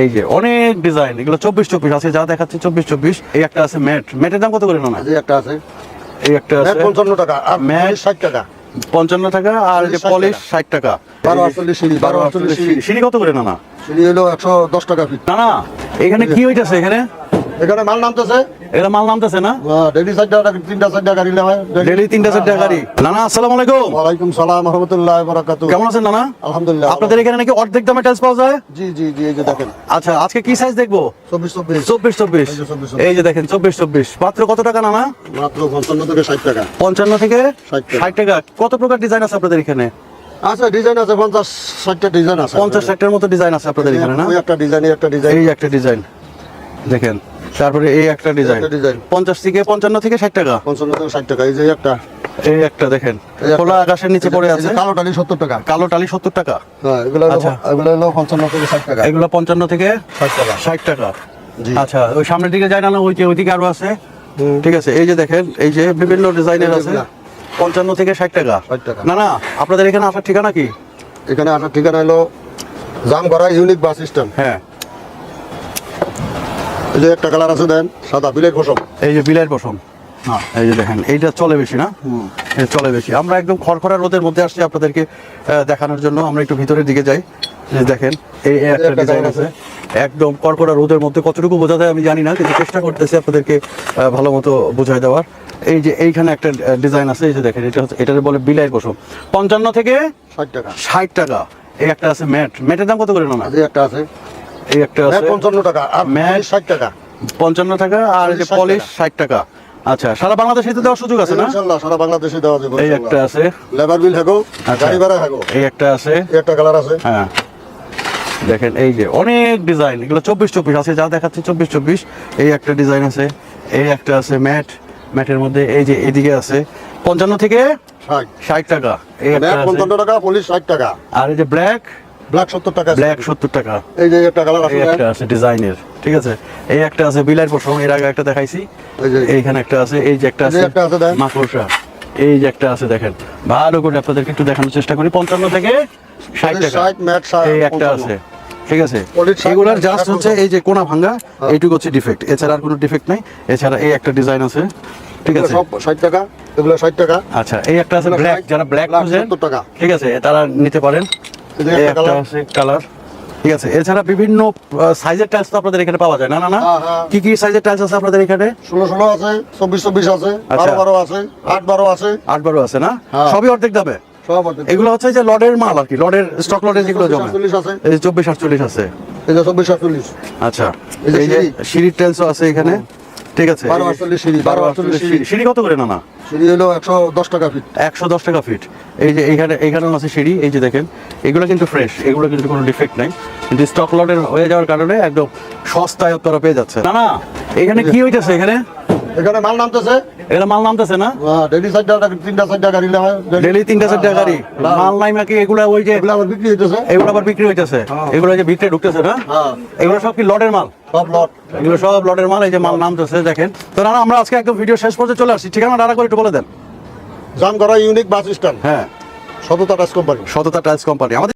এই যে অনেক ডিজাইন এগুলো চব্বিশ চব্বিশ আছে যা দেখাচ্ছে চব্বিশ চব্বিশ। এই একটা আছে ম্যাট। ম্যাটের দাম কত করে না এই একটা আছে। এই একটা আছে পঞ্চান্ন টাকা আর ম্যাট ষাট টাকা। পঞ্চান্ন টাকা আর যে পলিশ ষাট টাকা। বারো আটচল্লিশ সিঁড়ি বারো আটচল্লিশ সিঁড়ি। কত করে নানা? সিঁড়ি হলো একশো দশ টাকা ফিট। না না এখানে কি হইতেছে এখানে? এখানে মাল নামতেছে? এটা মাল নামতেছে না? ডেলি টাকা তিনটা টাকা গাড়ি নেওয়া হয়। ডেলি তিনটা চারটা গাড়ি। নানা আসসালামু আলাইকুম। ওয়ালাইকুম সালাম রহমতুল্লাহ বরাকাতু কেমন আছেন নানা? আলহামদুলিল্লাহ। আপনাদের এখানে নাকি অর্ধেক দামে টাইলস পাওয়া যায়? জি জি জি এই যে দেখেন। আচ্ছা আজকে কি সাইজ দেখব? চব্বিশ চব্বিশ। চব্বিশ চব্বিশ। এই যে 24, এই যে দেখেন চব্বিশ চব্বিশ। মাত্র কত টাকা নানা? মাত্র পঞ্চান্ন থেকে ষাট টাকা। পঞ্চান্ন থেকে 60 টাকা। ষাট টাকা। কত প্রকার ডিজাইন আছে আপনাদের এখানে? আচ্ছা ডিজাইন আছে পঞ্চাশ ষাটটা ডিজাইন আছে। পঞ্চাশ ষাটটার মতো ডিজাইন আছে আপনাদের এখানে না? ওই একটা ডিজাইন একটা ডিজাইন এই একটা ডিজাইন দেখেন। তারপরে এই একটা ডিজাইন ডিজাইন পঞ্চাশ থেকে পঞ্চান্ন থেকে ষাট টাকা। পঞ্চান্ন থেকে ষাট টাকা এই যে একটা। এই একটা দেখেন। খোলা আকাশের নিচে পড়ে আছে। কালো টালি সত্তর টাকা। কালো টালি সত্তর টাকা। হ্যাঁ এগুলো আচ্ছা। এগুলো হলো পঞ্চান্ন থেকে ষাট টাকা। এগুলো পঞ্চান্ন থেকে ষাট টাকা। ষাট টাকা। আচ্ছা ওই সামনের দিকে যায় না ওই যে ওইদিকে আরও আছে। ঠিক আছে এই যে দেখেন এই যে বিভিন্ন ডিজাইনের আছে। পঞ্চান্ন থেকে ষাট টাকা। 60 টাকা। না না আপনাদের এখানে আসার ঠিকানা কি? এখানে আসার ঠিকানা হলো জামগড়া ইউনিক বাস স্ট্যান্ড। হ্যাঁ। এই যে একটা কালার আছে দেন সাদা বিলের পশম। এই যে বিলাইয়ের পশম। এই যে দেখেন এইটা চলে বেশি না? এটা চলে বেশি। আমরা একদম খড়খড়া রোদের মধ্যে আসছি আপনাদেরকে দেখানোর জন্য। আমরা একটু ভিতরের দিকে যাই। দেখেন এই একটা ডিজাইন আছে। একদম কড়কড়া রোদের মধ্যে। কতটুকু বোঝা যায় আমি জানি না কিন্তু চেষ্টা করতেছি আপনাদেরকে ভালো মতো বোঝায় দেওয়ার। এই যে এইখানে একটা ডিজাইন আছে। এই যে দেখেন এটা হচ্ছে এটার বলে বিলাইয়ের পশম। পঞ্চান্ন থেকে ষাট টাকা। ষাট টাকা। এই একটা আছে ম্যাট। ম্যাটের দাম কত করে না এই একটা আছে। এই একটা আছে। পঞ্চান্ন টাকা আর ম্যাট ষাট টাকা। পঞ্চান্ন টাকা আর যে পলিশ। ষাট টাকা। আচ্ছা সারা বাংলাদেশে তো দেওয়ার সুযোগ আছে না? ইনশাল্লাহ সারা বাংলাদেশে দেওয়া যাবে এই একটা আছে। লেবার বিল হাগো আচ্ছা। গাড়ি ভাড়া হাগো এই একটা আছে। একটা কালার আছে। হ্যাঁ। দেখেন এই যে অনেক ডিজাইন এগুলো চব্বিশ চব্বিশ আছে যা দেখাচ্ছে চব্বিশ চব্বিশ। এই একটা ডিজাইন আছে এই একটা আছে ম্যাট ম্যাটের মধ্যে এই যে এদিকে আছে। পঞ্চান্ন থেকে ষাট। টাকা এই পঞ্চান্ন টাকা পুলিশ ষাট টাকা। আর এই যে ব্ল্যাক ব্ল্যাক সত্তর টাকা ব্ল্যাক সত্তর টাকা। এই যে একটা কালার আছে একটা আছে ডিজাইনের ঠিক আছে? এই একটা আছে বিলাইয়ের পশম এর আগে একটা দেখাইছি। এইখানে একটা আছে এই যে একটা আছে। মাকড়সা এই যে একটা আছে দেখেন। ভালো করে আপনাদেরকে একটু দেখানোর চেষ্টা করি। পঞ্চান্ন থেকে ষাট টাকা। ষাট ম্যাট ষাট এই একটা আছে ঠিক আছে? এগুলার জাস্ট হচ্ছে এই যে কোনা ভাঙ্গা এইটুকু হচ্ছে ডিফেক্ট এছাড়া আর কোনো ডিফেক্ট নাই। এছাড়া এই একটা ডিজাইন আছে ঠিক আছে? সব ষাট টাকা এগুলো ষাট টাকা। আচ্ছা এই একটা আছে ব্ল্যাক যারা ব্ল্যাক খুঁজেন সত্তর টাকা। ঠিক আছে? তারা নিতে পারেন। একটা একটা কালার ঠিক আছে এছাড়া বিভিন্ন সাইজের টাইলস তো আপনাদের এখানে পাওয়া যায়। না না না? হ্যাঁ, হ্যাঁ। কি কি সাইজের টাইলস আছে আপনাদের এখানে? ষোলো ষোলো আছে চব্বিশ চব্বিশ আছে আচ্ছা। বারো বারো আছে আট বারো আছে। আট বারো আছে না? হ্যাঁ। সবই অর্ধেক দামে? এগুলো হচ্ছে যে লডের মাল আর কি লডের স্টক লডের যেগুলো জমে। চল্লিশ আছে। চব্বিশ আটচল্লিশ আছে। চব্বিশ আটচল্লিশ আচ্ছা। এই যে এই যে সিঁড়ি। সিঁড়ির টাইলসও আছে এখানে। ঠিক আছে? বারো আটচল্লিশ সিঁড়ি, বারো আটচল্লিশ সিঁড়ি। সিঁড়ি কত করে না না সিঁড়ি হলো একশো দশ টাকা ফিট একশো দশ টাকা ফিট এই যে এইখানে এইখানেও আছে সিঁড়ি এই যে দেখেন। এগুলো কিন্তু ফ্রেশ এগুলো কিন্তু কোনো ডিফেক্ট নাই। কিন্তু স্টক লটের হয়ে যাওয়ার কারণে একদম সস্তায় আপনারা পেয়ে যাচ্ছে না না এখানে কি হইতেছে এখানে? এখানে মাল নামতেছে। এখানে মাল নামতেছে না? ডেলি তিনটা গাড়ি হয়। ডেলি তিনটা চারটা গাড়ি। হ্যাঁ। মাল নাই নাকি? এগুলা ওই যে এগুলো আবার বিক্রি হইতেছে। এগুলো আবার বিক্রি হইতেছে। হ্যাঁ। এগুলো যে ভিতরে ঢুকতেছে না? হ্যাঁ। এগুলো সব কি লটের মাল? সব লট এগুলো সব লটের মাল এই যে মাল নামতেছে দেখেন। তো না আমরা আজকে একদম ভিডিও শেষ পর্যন্ত চলে আসছি। ঠিকানা ডাটা করে একটু বলে দেন। Jamgara unique bus stand. হ্যাঁ। সততা টাইস কোম্পানি সততা টাইস কোম্পানি আমাদের